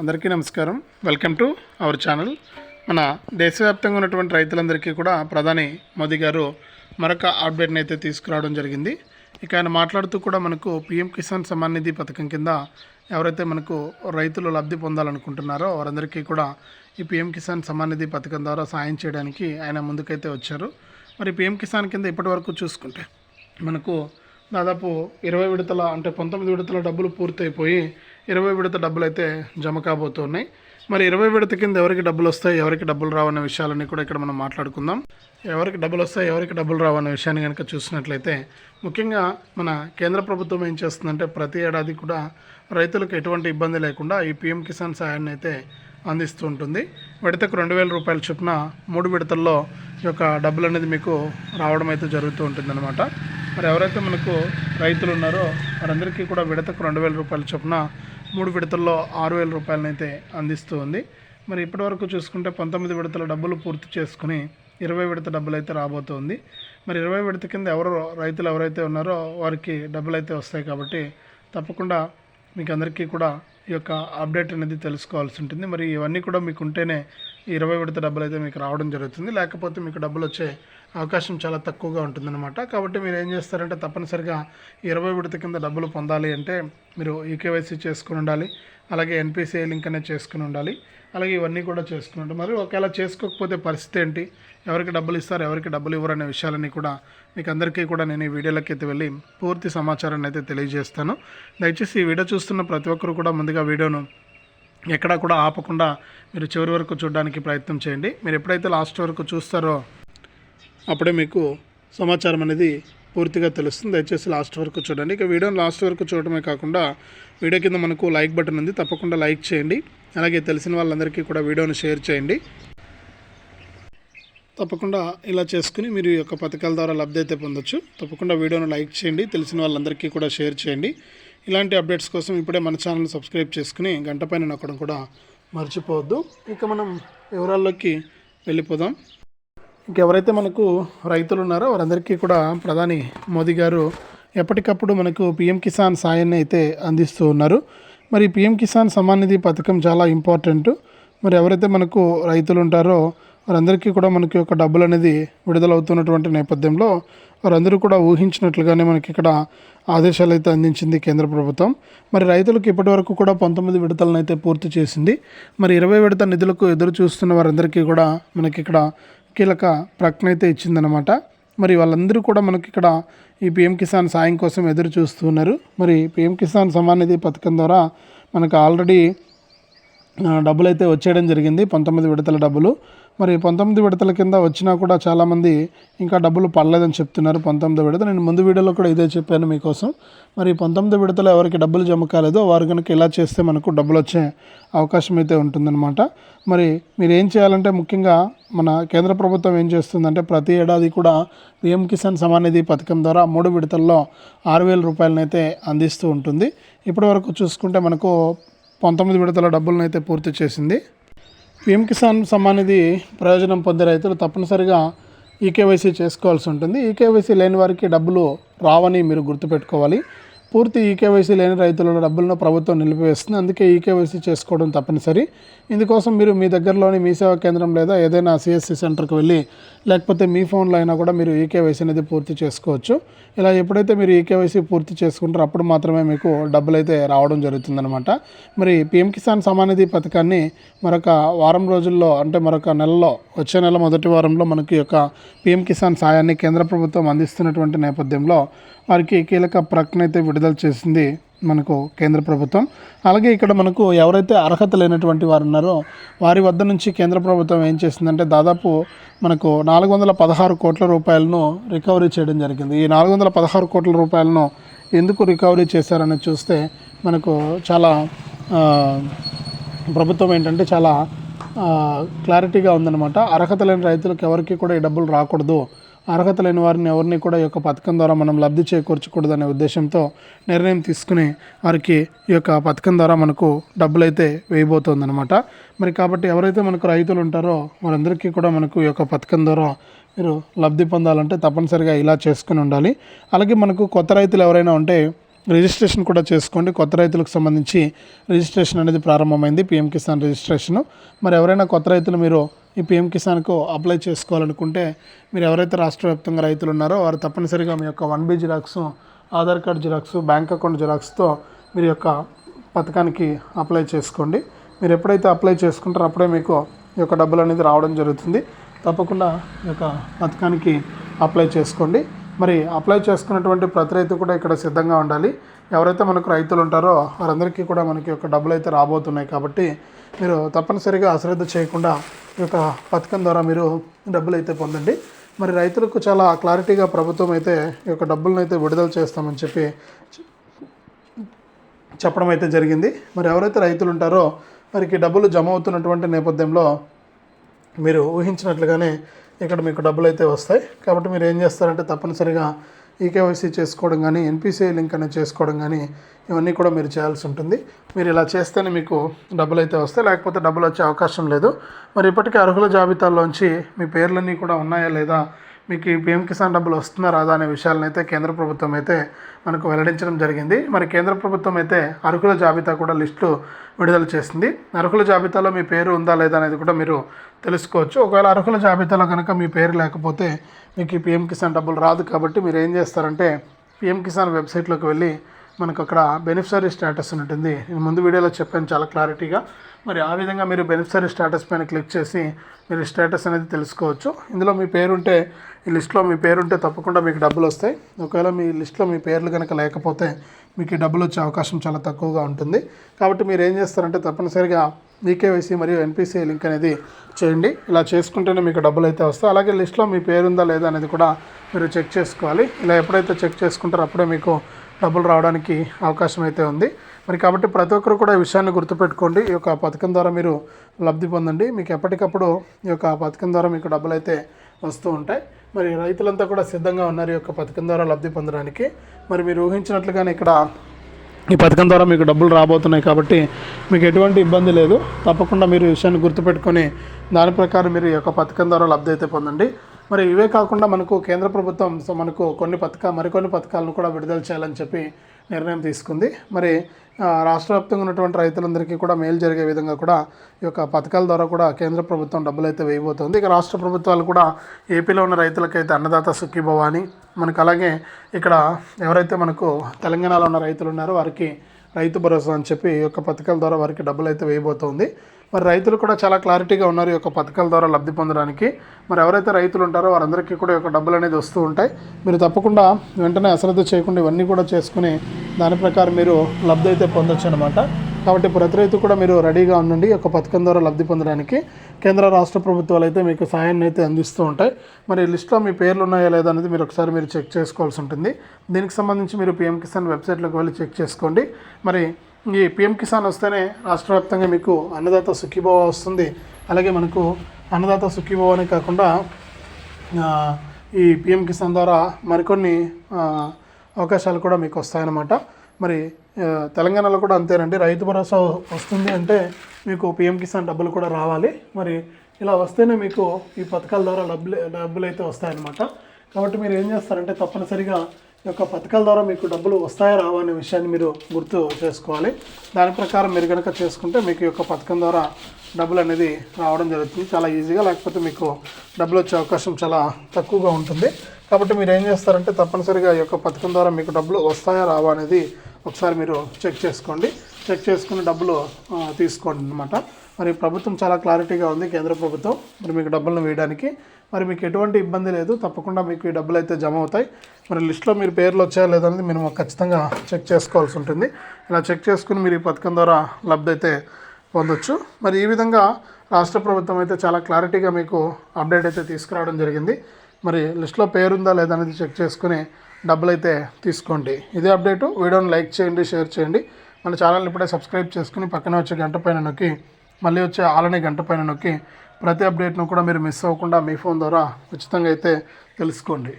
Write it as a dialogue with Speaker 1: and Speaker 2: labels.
Speaker 1: అందరికీ నమస్కారం. Welcome to our channel మన దేశవ్యాప్తంగా ఉన్నటువంటి రైతులందరికీ కూడా ప్రధాని మోదీ గారు మరొక అప్డేట్ని అయితే తీసుకురావడం జరిగింది. ఇక ఆయన మాట్లాడుతూ కూడా మనకు పిఎం కిసాన్ సమ్మాన్ నిధి పథకం కింద ఎవరైతే మనకు రైతులు లబ్ధి పొందాలనుకుంటున్నారో వారందరికీ కూడా ఈ పిఎం కిసాన్ సమ్మాన్ నిధి పథకం ద్వారా సాయం చేయడానికి ఆయన ముందుకైతే వచ్చారు. మరి పిఎం కిసాన్ కింద ఇప్పటివరకు చూసుకుంటే మనకు దాదాపు ఇరవై విడతల అంటే పంతొమ్మిది విడతల డబ్బులు పూర్తయిపోయి ఇరవై విడత డబ్బులు అయితే జమ కాబోతున్నాయి. మరి ఇరవై విడత కింద ఎవరికి డబ్బులు వస్తాయి ఎవరికి డబ్బులు రావన్న విషయాలన్నీ కూడా ఇక్కడ మనం మాట్లాడుకుందాం. ఎవరికి డబ్బులు వస్తాయి ఎవరికి డబ్బులు రావన్న విషయాన్ని కనుక చూసినట్లయితే ముఖ్యంగా మన కేంద్ర ప్రభుత్వం ఏం చేస్తుందంటే ప్రతి ఏడాది కూడా రైతులకు ఎటువంటి ఇబ్బంది లేకుండా ఈ పీఎం కిసాన్ సహాయాన్ని అయితే అందిస్తూ ఉంటుంది. విడతకు రెండు వేల రూపాయల చొప్పున మూడు విడతల్లో ఈ యొక్క డబ్బులు అనేది మీకు రావడం అయితే జరుగుతూ ఉంటుందన్నమాట. మరి ఎవరైతే మనకు రైతులు ఉన్నారో వారందరికీ కూడా విడతకు రెండు వేల రూపాయల చొప్పున మూడు విడతల్లో ఆరు వేల రూపాయలనైతే అందిస్తూ ఉంది. మరి ఇప్పటివరకు చూసుకుంటే పంతొమ్మిది విడతల డబ్బులు పూర్తి చేసుకుని ఇరవై విడత డబ్బులు అయితే రాబోతుంది. మరి ఇరవై విడత కింద ఎవరు రైతులు ఎవరైతే ఉన్నారో వారికి డబ్బులు అయితే వస్తాయి కాబట్టి తప్పకుండా మీకు అందరికీ కూడా ఈ యొక్క అప్డేట్ అనేది తెలుసుకోవాల్సి ఉంటుంది. మరి ఇవన్నీ కూడా మీకు ఉంటేనే ఇరవై విడత డబ్బులు అయితే మీకు రావడం జరుగుతుంది. లేకపోతే మీకు డబ్బులు వచ్చే అవకాశం చాలా తక్కువగా ఉంటుందన్నమాట. కాబట్టి మీరు ఏం చేస్తారంటే తప్పనిసరిగా ఇరవై విడత కింద డబ్బులు పొందాలి అంటే మీరు ఈకేవైసీ చేసుకుని ఉండాలి. అలాగే ఎన్పిసిఐ లింక్ అనేది చేసుకుని ఉండాలి. అలాగే ఇవన్నీ కూడా చేసుకుని ఉండాలి. మరి ఒకవేళ చేసుకోకపోతే పరిస్థితి ఏంటి? ఎవరికి డబ్బులు ఇస్తారు? ఎవరికి డబ్బులు ఇవ్వరు అనే విషయాలన్నీ కూడా మీకు అందరికీ కూడా నేను ఈ వీడియోలోకి అయితే వెళ్ళి పూర్తి సమాచారాన్ని అయితే తెలియజేస్తాను. దయచేసి ఈ వీడియో చూస్తున్న ప్రతి ఒక్కరు కూడా ముందుగా వీడియోను ఎక్కడా కూడా ఆపకుండా మీరు చివరి వరకు చూడడానికి ప్రయత్నం చేయండి. మీరు ఎప్పుడైతే లాస్ట్ వరకు చూస్తారో అప్పుడే మీకు సమాచారం అనేది పూర్తిగా తెలుస్తుంది. దయచేసి లాస్ట్ వరకు చూడండి. ఇక వీడియోని లాస్ట్ వరకు చూడటమే కాకుండా వీడియో కింద మనకు లైక్ బటన్ ఉంది. తప్పకుండా లైక్ చేయండి. అలాగే తెలిసిన వాళ్ళందరికీ కూడా వీడియోని షేర్ చేయండి. తప్పకుండా ఇలా చేసుకుని మీరు ఈ యొక్క పథకాల ద్వారా లబ్ధి అయితే పొందొచ్చు. తప్పకుండా వీడియోను లైక్ చేయండి. తెలిసిన వాళ్ళందరికీ కూడా షేర్ చేయండి. ఇలాంటి అప్డేట్స్ కోసం ఇప్పుడే మన ఛానల్ సబ్స్క్రైబ్ చేసుకుని గంట పైన నొక్కడం కూడా మర్చిపోవద్దు. ఇక మనం వివరాల్లోకి వెళ్ళిపోదాం. ఇంకెవరైతే మనకు రైతులు ఉన్నారో వారందరికీ కూడా ప్రధాని మోదీ గారు ఎప్పటికప్పుడు మనకు పిఎం కిసాన్ సాయాన్ని అయితే అందిస్తూ ఉన్నారు. మరి పిఎం కిసాన్ సమ్మాన్ నిధి పథకం చాలా ఇంపార్టెంట్. మరి ఎవరైతే మనకు రైతులు ఉంటారో వారందరికీ కూడా మనకి ఒక డబ్బులు అనేది విడుదలవుతున్నటువంటి నేపథ్యంలో వారందరూ కూడా ఊహించినట్లుగానే మనకి ఇక్కడ ఆదేశాలు అయితే అందించింది కేంద్ర ప్రభుత్వం. మరి రైతులకు ఇప్పటివరకు కూడా పంతొమ్మిది విడతలను అయితే పూర్తి చేసింది. మరి ఇరవై విడత నిధులకు ఎదురు చూస్తున్న వారందరికీ కూడా మనకి ఇక్కడ కీలక ప్రకటన అయితే ఇచ్చిందనమాట మరి వాళ్ళందరూ కూడా మనకి ఇక్కడ ఈ పిఎం కిసాన్ సాయం కోసం ఎదురు చూస్తున్నారు. మరి పిఎం కిసాన్ సమాన్ నిధి పథకం ద్వారా మనకు ఆల్రెడీ డబ్బులు అయితే వచ్చేయడం జరిగింది. పంతొమ్మిది విడతల డబ్బులు. మరి పంతొమ్మిది విడతల కింద వచ్చినా కూడా చాలామంది ఇంకా డబ్బులు పడలేదని చెప్తున్నారు పంతొమ్మిది విడత. నేను ముందు వీడియోలో కూడా ఇదే చెప్పాను మీకోసం. మరి పంతొమ్మిది విడతలు ఎవరికి డబ్బులు జమ కాలేదో వారు కనుక ఇలా చేస్తే మనకు డబ్బులు వచ్చే అవకాశం అయితే ఉంటుందన్నమాట. మరి మీరు ఏం చేయాలంటే ముఖ్యంగా మన కేంద్ర ప్రభుత్వం ఏం చేస్తుందంటే ప్రతి ఏడాది కూడా పిఎం కిసాన్ సమానిధి పథకం ద్వారా మూడు విడతల్లో ఆరు వేల రూపాయలనైతే అందిస్తూ ఉంటుంది. ఇప్పటివరకు చూసుకుంటే మనకు పంతొమ్మిది విడతల డబ్బులను అయితే పూర్తి చేసింది. పిఎం కిసాన్ సమ్మానిధి ప్రయోజనం పొందే రైతులు తప్పనిసరిగా ఈకేవైసీ చేసుకోవాల్సి ఉంటుంది. ఈకేవైసీ లేని వారికి డబ్బులు రావని మీరు గుర్తుపెట్టుకోవాలి. పూర్తి ఈకేవైసీ లేని రైతుల డబ్బులను ప్రభుత్వం నిలిపివేస్తుంది. అందుకే ఈకేవైసీ చేసుకోవడం తప్పనిసరి. ఇందుకోసం మీరు మీ దగ్గరలోని మీ సేవా కేంద్రం లేదా ఏదైనా సిఎస్సి సెంటర్కి వెళ్ళి లేకపోతే మీ ఫోన్లో అయినా కూడా మీరు ఈకేవైసీ అనేది పూర్తి చేసుకోవచ్చు. ఇలా ఎప్పుడైతే మీరు ఈకేవైసీ పూర్తి చేసుకుంటారో అప్పుడు మాత్రమే మీకు డబ్బులు అయితే రావడం జరుగుతుందనమాట మరి పిఎం కిసాన్ సమానిధి పథకాన్ని మరొక వారం రోజుల్లో అంటే మరొక నెలలో వచ్చే నెల మొదటి వారంలో మనకి యొక్క పిఎం కిసాన్ సాయాన్ని కేంద్ర ప్రభుత్వం అందిస్తున్నటువంటి నేపథ్యంలో వారికి కీలక ప్రకటన అయితే విడుదల చేసింది మనకు కేంద్ర ప్రభుత్వం. అలాగే ఇక్కడ మనకు ఎవరైతే అర్హత లేనటువంటి వారు ఉన్నారో వారి వద్ద నుంచి కేంద్ర ప్రభుత్వం ఏం చేసిందంటే దాదాపు మనకు నాలుగు వందల పదహారు కోట్ల రూపాయలను రికవరీ చేయడం జరిగింది. ఈ నాలుగు వందల పదహారు కోట్ల రూపాయలను ఎందుకు రికవరీ చేశారని చూస్తే మనకు చాలా ప్రభుత్వం ఏంటంటే చాలా క్లారిటీగా ఉందన్నమాట. అర్హత లేని రైతులకు ఎవరికి కూడా ఈ డబ్బులు రాకూడదు. అర్హత లేని వారిని ఎవరిని కూడా ఈ యొక్క పథకం ద్వారా మనం లబ్ధి చేకూర్చకూడదనే ఉద్దేశంతో నిర్ణయం తీసుకుని వారికి ఈ యొక్క పథకం ద్వారా మనకు డబ్బులు అయితే వేయబోతోందనమాట మరి కాబట్టి ఎవరైతే మనకు రైతులు ఉంటారో వారందరికీ కూడా మనకు ఈ యొక్క పథకం ద్వారా మీరు లబ్ధి పొందాలంటే తప్పనిసరిగా ఇలా చేసుకుని ఉండాలి. అలాగే మనకు కొత్త రైతులు ఎవరైనా ఉంటే రిజిస్ట్రేషన్ కూడా చేసుకోండి. కొత్త రైతులకు సంబంధించి రిజిస్ట్రేషన్ అనేది ప్రారంభమైంది. PM Kisan registration. మరి ఎవరైనా కొత్త రైతులు మీరు ఈ పిఎం కిసాన్కు అప్లై చేసుకోవాలనుకుంటే మీరు ఎవరైతే రాష్ట్ర వ్యాప్తంగా రైతులు ఉన్నారో వారు తప్పనిసరిగా మీ యొక్క one B xerox Aadhaar card xerox bank account జిరాక్స్తో మీరు యొక్క పథకానికి అప్లై చేసుకోండి. మీరు ఎప్పుడైతే అప్లై చేసుకుంటారో అప్పుడే మీకు ఈ యొక్క డబ్బులు అనేది రావడం జరుగుతుంది. తప్పకుండా ఈ యొక్క పథకానికి అప్లై చేసుకోండి. మరి అప్లై చేసుకున్నటువంటి ప్రతి రైతు కూడా ఇక్కడ సిద్ధంగా ఉండాలి. ఎవరైతే మనకు రైతులు ఉంటారో వారందరికీ కూడా మనకి యొక్క డబ్బులు అయితే రాబోతున్నాయి కాబట్టి మీరు తప్పనిసరిగా అశ్రద్ధ చేయకుండా ఈ యొక్క పథకం ద్వారా మీరు డబ్బులు అయితే పొందండి. మరి రైతులకు చాలా క్లారిటీగా ప్రభుత్వం అయితే ఈ యొక్క డబ్బులను అయితే విడుదల చేస్తామని చెప్పి చెప్పడం అయితే జరిగింది. మరి ఎవరైతే రైతులు ఉంటారో వారికి డబ్బులు జమ అవుతున్నటువంటి నేపథ్యంలో మీరు ఊహించినట్లుగానే ఇక్కడ మీకు డబ్బులు అయితే వస్తాయి. కాబట్టి మీరు ఏం చేస్తారంటే తప్పనిసరిగా ఈకేవైసీ చేసుకోవడం కానీ ఎన్పిసిఐ లింక్ అనేది చేసుకోవడం కానీ ఇవన్నీ కూడా మీరు చేయాల్సి ఉంటుంది. మీరు ఇలా చేస్తేనే మీకు డబ్బులు అయితే వస్తాయి. లేకపోతే డబ్బులు వచ్చే అవకాశం లేదు. మరి ఇప్పటికే అర్హుల జాబితాలోంచి మీ పేర్లన్నీ కూడా ఉన్నాయా లేదా మీకు ఈ పిఎం కిసాన్ డబ్బులు వస్తున్నా రాదా అనే విషయాలను అయితే కేంద్ర ప్రభుత్వం అయితే మనకు వెల్లడించడం జరిగింది. మరి కేంద్ర ప్రభుత్వం అయితే అర్హుల జాబితా కూడా లిస్టు విడుదల చేసింది. అర్హుల జాబితాలో మీ పేరు ఉందా లేదా అనేది కూడా మీరు తెలుసుకోవచ్చు. ఒకవేళ అర్హుల జాబితాలో కనుక మీ పేరు లేకపోతే మీకు ఈ పిఎం కిసాన్ డబ్బులు రాదు కాబట్టి మీరు ఏం చేస్తారంటే పిఎం కిసాన్ వెబ్సైట్లోకి వెళ్ళి మనకు అక్కడ బెనిఫిషరీ స్టేటస్ ఉంటుంది. నేను ముందు వీడియోలో చెప్పాను చాలా క్లారిటీగా. మరి ఆ విధంగా మీరు బెనిఫిషరీ స్టేటస్ పైన క్లిక్ చేసి మీరు స్టేటస్ అనేది తెలుసుకోవచ్చు. ఇందులో మీ పేరు ఉంటే ఈ లిస్ట్లో మీ పేరు ఉంటే తప్పకుండా మీకు డబ్బులు వస్తాయి. ఒకవేళ మీ లిస్ట్లో మీ పేర్లు కనుక లేకపోతే మీకు ఈ డబ్బులు వచ్చే అవకాశం చాలా తక్కువగా ఉంటుంది. కాబట్టి మీరు ఏం చేస్తారంటే తప్పనిసరిగా ఈకేవైసీ మరియు ఎన్పిసిఐ లింక్ అనేది చేయండి. ఇలా చేసుకుంటేనే మీకు డబ్బులు అయితే వస్తాయి. అలాగే లిస్ట్లో మీ పేరు ఉందా లేదా అనేది కూడా మీరు చెక్ చేసుకోవాలి. ఇలా ఎప్పుడైతే చెక్ చేసుకుంటారో అప్పుడే మీకు డబ్బులు రావడానికి అవకాశం అయితే ఉంది. మరి కాబట్టి ప్రతి ఒక్కరు కూడా ఈ విషయాన్ని గుర్తుపెట్టుకోండి. ఈ యొక్క పథకం ద్వారా మీరు లబ్ధి పొందండి. మీకు ఎప్పటికప్పుడు ఈ యొక్క పథకం ద్వారా మీకు డబ్బులు అయితే వస్తూ ఉంటాయి. మరి రైతులంతా కూడా సిద్ధంగా ఉన్నారు ఈ యొక్క పథకం ద్వారా లబ్ధి పొందడానికి. మరి మీరు ఊహించినట్లుగానే ఇక్కడ ఈ పథకం ద్వారా మీకు డబ్బులు రాబోతున్నాయి కాబట్టి మీకు ఎటువంటి ఇబ్బంది లేదు. తప్పకుండా మీరు విషయాన్ని గుర్తుపెట్టుకొని దాని ప్రకారం మీరు ఈ యొక్క పథకం ద్వారా లబ్ధి అయితే పొందండి. మరి ఇవే కాకుండా మనకు కేంద్ర ప్రభుత్వం సో మనకు కొన్ని పథకాలు మరికొన్ని పథకాలను కూడా విడుదల చేయాలని చెప్పి నిర్ణయం తీసుకుంది. మరి రాష్ట్ర వ్యాప్తంగా ఉన్నటువంటి రైతులందరికీ కూడా మేలు జరిగే విధంగా కూడా ఈ యొక్క పథకాల ద్వారా కూడా కేంద్ర ప్రభుత్వం డబ్బులు అయితే వేయబోతోంది. ఇక రాష్ట్ర ప్రభుత్వాలు కూడా ఏపీలో ఉన్న రైతులకైతే అన్నదాత సుఖీభవ అని మనకు అలాగే ఇక్కడ ఎవరైతే మనకు తెలంగాణలో ఉన్న రైతులు ఉన్నారో వారికి రైతు భరోసా అని చెప్పి ఈ యొక్క పథకాల ద్వారా వారికి డబ్బులు అయితే వేయబోతోంది. మరి రైతులు కూడా చాలా క్లారిటీగా ఉన్నారు ఈ యొక్క పథకాల ద్వారా లబ్ధి పొందడానికి. మరి ఎవరైతే రైతులు ఉంటారో వారందరికీ కూడా యొక్క డబ్బులు అనేది వస్తూ ఉంటాయి. మీరు తప్పకుండా వెంటనే అశ్రద్ధ చేయకుండా ఇవన్నీ కూడా చేసుకుని దాని ప్రకారం మీరు లబ్ధి అయితే పొందొచ్చు అనమాట కాబట్టి ప్రతి రైతు కూడా మీరు రెడీగా ఉండండి ఈ యొక్క పథకం ద్వారా లబ్ధి పొందడానికి. కేంద్ర రాష్ట్ర ప్రభుత్వాలు అయితే మీకు సాయాన్ని అయితే అందిస్తూ ఉంటాయి. మరి లిస్ట్లో మీ పేర్లు ఉన్నాయా లేదా అనేది మీరు ఒకసారి మీరు చెక్ చేసుకోవాల్సి ఉంటుంది. దీనికి సంబంధించి మీరు పిఎం కిసాన్ వెబ్సైట్లోకి వెళ్ళి చెక్ చేసుకోండి. మరి ఈ పిఎం కిసాన్ వస్తేనే రాష్ట్ర వ్యాప్తంగా మీకు అన్నదాత సుఖీభవ వస్తుంది. అలాగే మనకు అన్నదాత సుఖీభవ అనే కాకుండా ఈ పిఎం కిసాన్ ద్వారా మరికొన్ని అవకాశాలు కూడా మీకు వస్తాయన్నమాట. మరి తెలంగాణలో కూడా అంతేనండి. రైతు భరోసా వస్తుంది అంటే మీకు పిఎం కిసాన్ డబ్బులు కూడా రావాలి. మరి ఇలా వస్తేనే మీకు ఈ పథకాల ద్వారా డబ్బులు డబ్బులు అయితే వస్తాయన్నమాట. కాబట్టి మీరు ఏం చేస్తారంటే తప్పనిసరిగా యొక్క పథకాల ద్వారా మీకు డబ్బులు వస్తాయా రావా అనే విషయాన్ని మీరు గుర్తు చేసుకోవాలి. దాని ప్రకారం మీరు కనుక చేసుకుంటే మీకు యొక్క పథకం ద్వారా డబ్బులు అనేది రావడం జరుగుతుంది. చాలా ఈజీగా లేకపోతే మీకు డబ్బులు వచ్చే అవకాశం చాలా తక్కువగా ఉంటుంది. కాబట్టి మీరు ఏం చేస్తారంటే తప్పనిసరిగా ఈ యొక్క పథకం ద్వారా మీకు డబ్బులు వస్తాయా రావా అనేది ఒకసారి మీరు చెక్ చేసుకోండి. చెక్ చేసుకుని డబ్బులు తీసుకోండి అనమాట మరి ప్రభుత్వం చాలా క్లారిటీగా ఉంది కేంద్ర ప్రభుత్వం. మరి మీకు డబ్బులను వేయడానికి. మరి మీకు ఎటువంటి ఇబ్బంది లేదు తప్పకుండా మీకు ఈ డబ్బులు అయితే జమ అవుతాయి. మరి లిస్ట్లో మీరు పేర్లు వచ్చాయా లేదనేది మీరు ఖచ్చితంగా చెక్ చేసుకోవాల్సి ఉంటుంది. ఇలా చెక్ చేసుకుని మీరు ఈ పథకం ద్వారా లబ్ధి అయితే పొందొచ్చు. మరి ఈ విధంగా రాష్ట్ర ప్రభుత్వం అయితే చాలా క్లారిటీగా మీకు అప్డేట్ అయితే తీసుకురావడం జరిగింది. మరి లిస్ట్లో పేరుందా లేదా అనేది చెక్ చేసుకుని డబ్బులు అయితే తీసుకోండి. ఇదే అప్డేటు. వీడియోని లైక్ చేయండి షేర్ చేయండి. మన ఛానల్ని ఇప్పుడే సబ్స్క్రైబ్ చేసుకుని పక్కనే వచ్చే గంట పైన నొక్కి మళ్ళీ వచ్చే ఆలనే గంట పైన నొక్కి ప్రతి అప్డేట్ను కూడా మీరు మిస్ అవ్వకుండా మీ ఫోన్ ద్వారా ఉచితంగా అయితే తెలుసుకోండి.